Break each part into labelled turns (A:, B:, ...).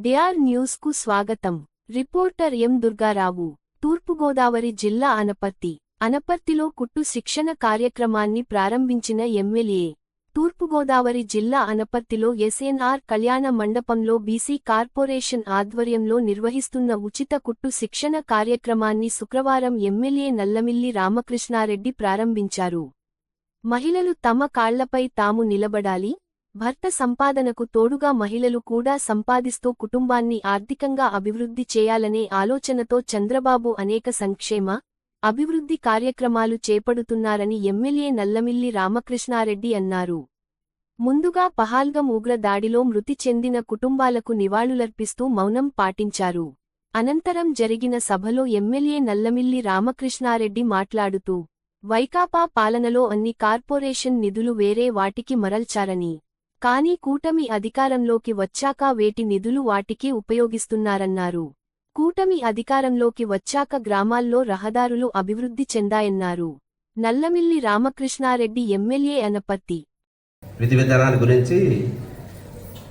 A: DR న్యూస్కు స్వాగతం. Reporter ఎం దుర్గారావు తూర్పుగోదావరి జిల్లా అనపర్తి అనపర్తిలో కుట్టు శిక్షణ కార్యక్రమాన్ని ప్రారంభించిన ఎమ్మెల్యే తూర్పుగోదావరి జిల్లా అనపర్తిలో ఎస్ఎన్ఆర్ కళ్యాణ మండపంలో బీసీ కార్పొరేషన్ ఆధ్వర్యంలో నిర్వహిస్తున్న ఉచిత కుట్టు శిక్షణ కార్యక్రమాన్ని శుక్రవారం ఎమ్మెల్యే నల్లమిల్లి రామకృష్ణారెడ్డి ప్రారంభించారు. మహిళలు తమ కాళ్ళపై తాము నిలబడాలి భర్త సంపాదనకు తోడుగా మహిళలు కూడా సంపాదిస్తూ కుటుంబాన్ని ఆర్థికంగా అభివృద్ధి చేయాలనే ఆలోచనతో చంద్రబాబు అనేక సంక్షేమ అభివృద్ధి కార్యక్రమాలు చేపడుతున్నారని ఎమ్మెల్యే నల్లమిల్లి రామకృష్ణారెడ్డి అన్నారు. ముందుగా పహాల్గం ఉగ్ర దాడిలో మృతి చెందిన కుటుంబాలకు నివాళులర్పిస్తూ మౌనం పాటించారు. అనంతరం జరిగిన సభలో ఎమ్మెల్యే నల్లమిల్లి రామకృష్ణారెడ్డి మాట్లాడుతూ వైకాపా పాలనలో అన్ని కార్పొరేషన్ నిధులు వేరే వాటికి మరల్చారని కానీ కూటమి అధికారంలోకి వచ్చాక వేటి నిధులు వాటికి ఉపయోగిస్తున్నారన్నారు. కూటమి అధికారంలోకి వచ్చాక గ్రామాల్లో రహదారులు అభివృద్ధి చెందాయన్నారు. నల్లమిల్లి రామకృష్ణారెడ్డి ఎమ్మెల్యే అనపత్తి
B: విధి విధానాల గురించి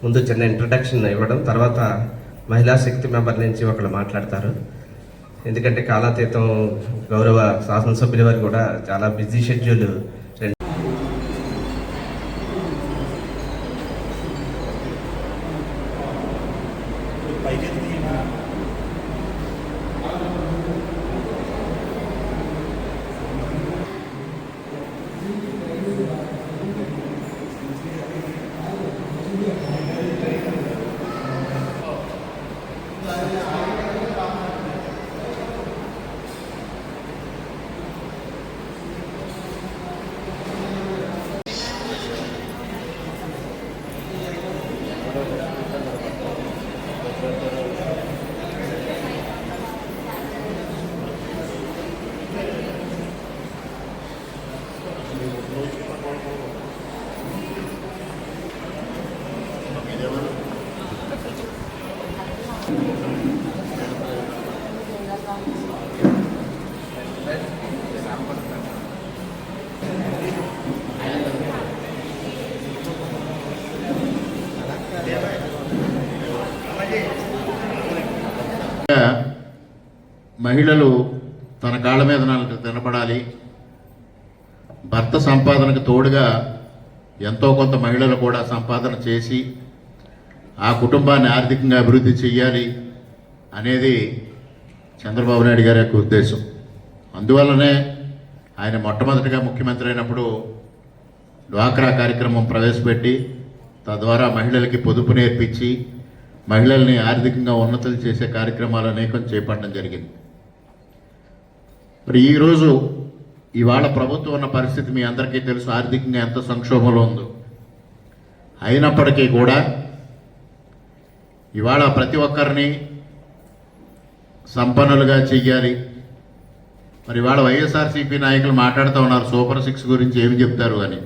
B: ముందు చిన్న ఇంట్రడక్షన్ ఇవ్వడం తర్వాత మహిళా శక్తి మెంబర్ నుంచి ఒకళ్ళు మాట్లాడతారు. ఎందుకంటే కాలాతీతం గౌరవ శాసనసభ్యుల వారు కూడా చాలా బిజీ షెడ్యూల్
C: మహిళలు తన కాళ్ళ మీద తినబడాలి తినపడాలి. భర్త సంపాదనకు తోడుగా ఎంతో కొంత మహిళలు కూడా సంపాదన చేసి ఆ కుటుంబాన్ని ఆర్థికంగా అభివృద్ధి చెయ్యాలి అనేది చంద్రబాబు నాయుడు గారి యొక్క ఉద్దేశం. అందువల్లనే ఆయన మొట్టమొదటిగా ముఖ్యమంత్రి అయినప్పుడు డ్వాక్రా కార్యక్రమం ప్రవేశపెట్టి తద్వారా మహిళలకి పొదుపు నేర్పించి మహిళల్ని ఆర్థికంగా ఉన్నతులు చేసే కార్యక్రమాలు అనేకం చేపట్టడం జరిగింది. మరి ఈరోజు ఇవాళ ప్రభుత్వం ఉన్న పరిస్థితి మీ అందరికీ తెలుసు. ఆర్థికంగా ఎంత సంక్షోభంలో ఉందో. అయినప్పటికీ కూడా ఇవాళ ప్రతి ఒక్కరిని సంపన్నులుగా చెయ్యాలి. మరి ఇవాళ వైఎస్ఆర్సీపీ నాయకులు మాట్లాడుతూ ఉన్నారు సూపర్ సిక్స్ గురించి ఏమి చెప్తారు అని.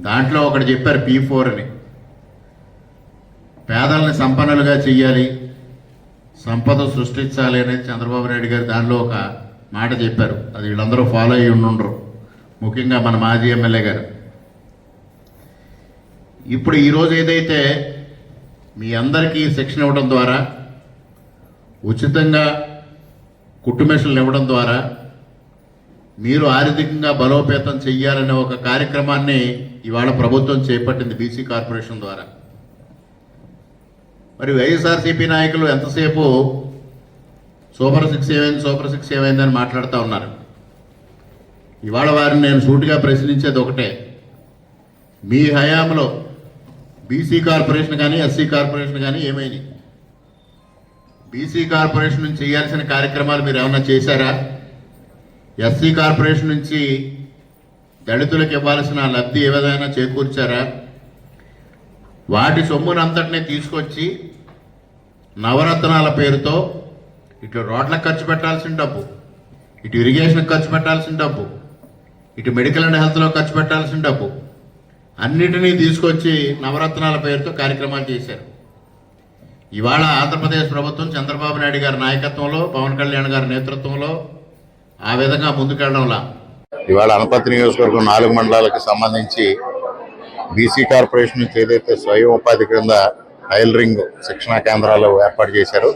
C: దాంట్లో ఒకటి చెప్పారు పీ ఫోర్ అని. పేదల్ని సంపన్నులుగా చెయ్యాలి సంపద సృష్టించాలి అనేది చంద్రబాబు నాయుడు గారు దానిలో ఒక మాట చెప్పారు. అది వీళ్ళందరూ ఫాలో అయ్యి ఉండుండ్రు. ముఖ్యంగా మన మాజీ ఎమ్మెల్యే గారు. ఇప్పుడు ఈరోజు ఏదైతే మీ అందరికీ శిక్షణ ఇవ్వడం ద్వారా ఉచితంగా కుట్టుమెషన్లు ఇవ్వడం ద్వారా మీరు ఆర్థికంగా బలోపేతం చెయ్యాలనే ఒక కార్యక్రమాన్ని ఇవాళ ప్రభుత్వం చేపట్టింది బీసీ కార్పొరేషన్ ద్వారా. మరి వైఎస్ఆర్సీపీ నాయకులు ఎంతసేపు సూపర్ సిక్స్ ఏమైంది సూపర్ సిక్స్ ఏమైందని మాట్లాడుతూ ఉన్నారు. ఇవాళ వారిని నేను సూటిగా ప్రశ్నించేది ఒకటే. మీ హయాంలో బీసీ కార్పొరేషన్ కానీ ఎస్సీ కార్పొరేషన్ కానీ ఏమైంది? బీసీ కార్పొరేషన్ నుంచి చేయాల్సిన కార్యక్రమాలు మీరు ఏమైనా చేశారా? ఎస్సీ కార్పొరేషన్ నుంచి దళితులకు ఇవ్వాల్సిన లబ్ధి ఏ విధంగా చేకూర్చారా? వాటి సొమ్మునంతటినీ తీసుకొచ్చి నవరత్నాల పేరుతో ఇటు రోడ్లకు ఖర్చు పెట్టాల్సిన డబ్బు ఇటు ఇరిగేషన్కి ఖర్చు పెట్టాల్సిన డబ్బు ఇటు మెడికల్ అండ్ హెల్త్లో ఖర్చు పెట్టాల్సిన డబ్బు అన్నిటినీ తీసుకొచ్చి నవరత్నాల పేరుతో కార్యక్రమాలు చేశారు. ఇవాళ ఆంధ్రప్రదేశ్ ప్రభుత్వం చంద్రబాబు నాయుడు గారి నాయకత్వంలో పవన్ కళ్యాణ్ గారి నేతృత్వంలో ఆ విధంగా ముందుకెళ్ళడంలా
D: ఇవాళ అనపతి నియోజకవర్గం నాలుగు మండలాలకు సంబంధించి బీసీ కార్పొరేషన్ నుంచి ఏదైతే స్వయం ఉపాధి క్రింద టైలరింగ్ శిక్షణా కేంద్రాలు ఏర్పాటు చేశారు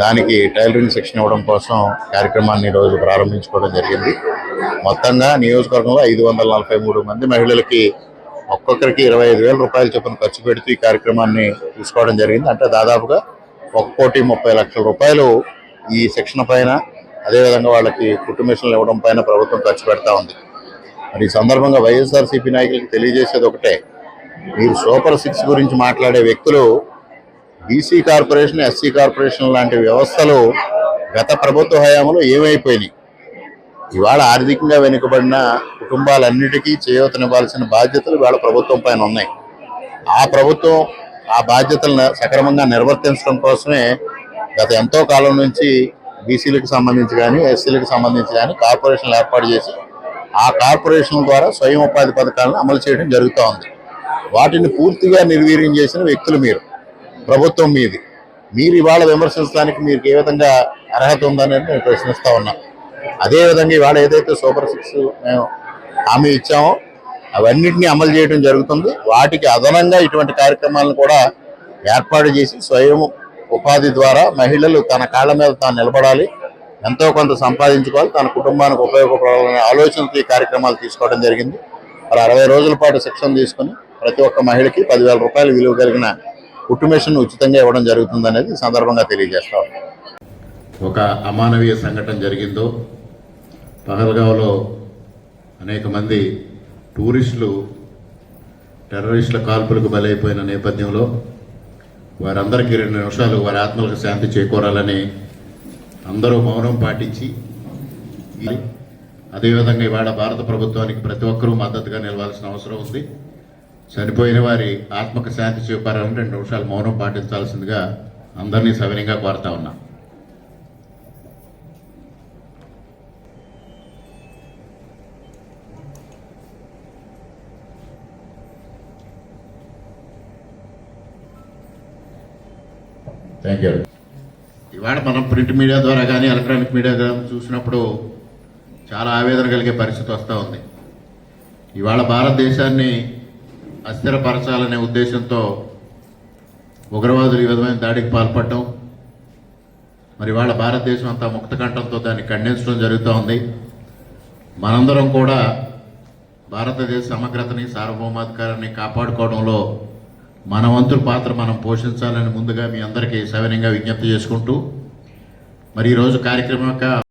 D: దానికి టైలరింగ్ శిక్షణ ఇవ్వడం కోసం కార్యక్రమాన్ని ఈరోజు ప్రారంభించుకోవడం జరిగింది. మొత్తంగా నియోజకవర్గంలో ఐదు వందల నలభై మూడు మంది మహిళలకి ఒక్కొక్కరికి ఇరవై ఐదు వేల రూపాయల చొప్పున ఖర్చు పెడుతూ ఈ కార్యక్రమాన్ని తీసుకోవడం జరిగింది. అంటే దాదాపుగా ఒక కోటి ముప్పై లక్షల రూపాయలు ఈ శిక్షణ పైన అదేవిధంగా వాళ్ళకి కుట్టు ఇవ్వడం పైన ప్రభుత్వం ఖర్చు పెడతా ఉంది. మరి ఈ సందర్భంగా వైఎస్ఆర్సీపీ నాయకులకు తెలియజేసేది ఒకటే మీరు సూపర్ సిక్స్ గురించి మాట్లాడే వ్యక్తులు బీసీ కార్పొరేషన్ ఎస్సీ కార్పొరేషన్ లాంటి వ్యవస్థలు గత ప్రభుత్వ హయాంలో ఏమైపోయినాయి? ఇవాళ ఆర్థికంగా వెనుకబడిన కుటుంబాలన్నిటికీ చేయూతనివ్వాల్సిన బాధ్యతలు ఇవాళ ప్రభుత్వం పైన ఉన్నాయి. ఆ ప్రభుత్వం ఆ బాధ్యతలను సక్రమంగా నిర్వర్తించడం కోసమే గత ఎంతో కాలం నుంచి బీసీలకు సంబంధించి కానీ ఎస్సీలకు సంబంధించి కానీ కార్పొరేషన్లు ఏర్పాటు చేసి ఆ కార్పొరేషన్ ద్వారా స్వయం ఉపాధి పథకాలను అమలు చేయడం జరుగుతూ ఉంది. వాటిని పూర్తిగా నిర్వీర్యం చేసిన వ్యక్తులు మీరు. ప్రభుత్వం మీది. మీరు ఇవాళ విమర్శించడానికి మీకు ఏ విధంగా అర్హత ఉందనేది నేను ప్రశ్నిస్తూ ఉన్నా. అదేవిధంగా ఇవాళ ఏదైతే సూపర్ సిక్స్ మేము హామీ ఇచ్చామో అవన్నింటినీ అమలు చేయడం జరుగుతుంది. వాటికి అదనంగా ఇటువంటి కార్యక్రమాలను కూడా ఏర్పాటు చేసి స్వయం ఉపాధి ద్వారా మహిళలు తన కాళ్ళ మీద తాను నిలబడాలి ఎంతో కొంత సంపాదించుకోవాలి తన కుటుంబానికి ఉపయోగపడాలనే ఆలోచనతో ఈ కార్యక్రమాలు తీసుకోవడం జరిగింది. మరి అరవై రోజుల పాటు శిక్షణ తీసుకుని ప్రతి ఒక్క మహిళకి పదివేల రూపాయలు విలువ కలిగిన కుట్టు ఉచితంగా ఇవ్వడం జరుగుతుంది అనేది సందర్భంగా తెలియజేస్తాం
C: ఒక అమానవీయ సంఘటన జరిగిందో పహల్గావ్లో అనేక మంది టూరిస్టులు టెర్రరిస్టుల కాల్పులకు బలైపోయిన నేపథ్యంలో వారందరికీ రెండు నిమిషాలు వారి ఆత్మలకు శాంతి చేకూరాలని అందరూ మౌనం పాటించి అదేవిధంగా ఇవాళ భారత ప్రభుత్వానికి ప్రతి ఒక్కరూ మద్దతుగా నిలవాల్సిన అవసరం ఉంది. చనిపోయిన వారి ఆత్మకు శాంతి చూపారని రెండు నిమిషాలు మౌనం పాటించాల్సిందిగా అందరినీ సవినయంగా కోరుతా ఉన్నా. థ్యాంక్ యూ ఇవాళ మనం ప్రింట్ మీడియా ద్వారా కానీ ఎలక్ట్రానిక్ మీడియా ద్వారా చూసినప్పుడు చాలా ఆవేదన కలిగే పరిస్థితి వస్తూ ఉంది. ఇవాళ భారతదేశాన్ని అస్థిరపరచాలనే ఉద్దేశంతో ఉగ్రవాదులు ఈ విధమైన దాడికి పాల్పడటం మరి వాళ్ళ భారతదేశం అంతా ముక్త కంఠంతో దాన్ని ఖండించడం జరుగుతూ ఉంది. మనందరం కూడా భారతదేశ సమగ్రతని సార్వభౌమాధికారాన్ని కాపాడుకోవడంలో మన వంతు పాత్ర మనం పోషించాలని ముందుగా మీ అందరికీ సవినంగా విజ్ఞప్తి చేసుకుంటూ మరి ఈరోజు కార్యక్రమం యొక్క